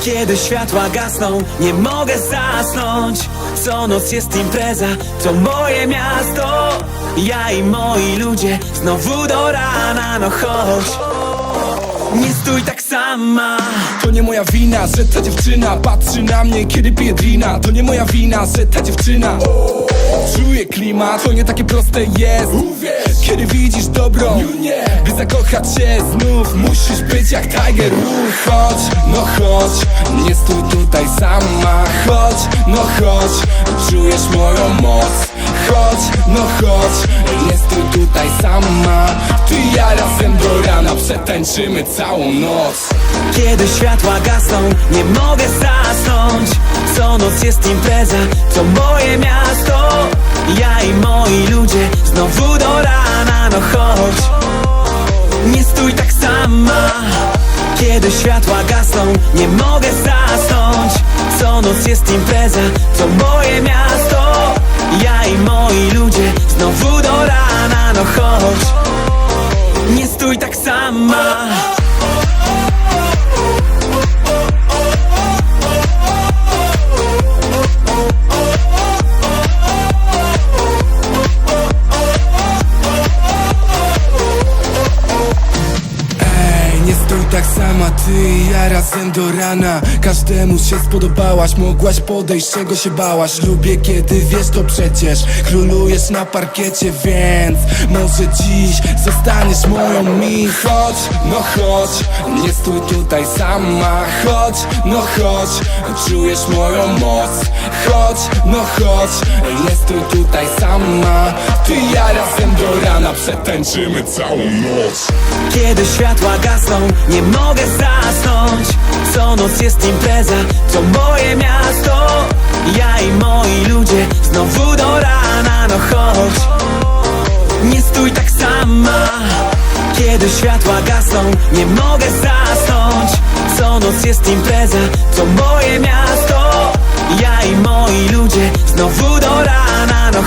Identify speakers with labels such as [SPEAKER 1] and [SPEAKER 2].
[SPEAKER 1] Kiedy światła gasną, nie mogę zasnąć. Co noc jest impreza, to moje miasto. Ja i moi ludzie, znowu do rana, no chodź. Nie stój tak sama.
[SPEAKER 2] To nie moja wina, że ta dziewczyna patrzy na mnie, kiedy pije drina. To nie moja wina, że ta dziewczyna Czuję klimat, to nie takie proste jest. Kiedy widzisz dobro, by zakochać się znów. Musisz być jak Tiger Woods. Chodź, no chodź, nie stój tutaj sama. Chodź, no chodź, czujesz moją moc. Chodź, no chodź, nie stój tutaj sama. Ty i ja razem do rana przetańczymy całą noc.
[SPEAKER 1] Kiedy światła gasną, nie mogę zasnąć. Co noc jest impreza, to moje miasto Kiedy światła gasną, nie mogę zasnąć. Co noc jest impreza, to moje sama,
[SPEAKER 2] ty i ja razem do rana. Każdemu się spodobałaś, mogłaś podejść, czego się bałaś. Lubię kiedy wiesz to przecież, królujesz na parkiecie Więc może dziś zostaniesz moją mi. Chodź, no chodź, nie stój tutaj sama. Chodź, no chodź, czujesz moją moc. Chodź, no chodź, nie stój tutaj sama. Ty i ja razem do rana przetańczymy całą noc.
[SPEAKER 1] Kiedy światła gasną, nie mogę zasnąć Co noc jest impreza, to moje miasto? Ja i moi ludzie, znowu do rana, no chodź. Nie stój tak sama. Kiedy światła gasną, nie mogę zasnąć. Co noc jest impreza, to moje miasto? Ja i moi ludzie, znowu do rana, no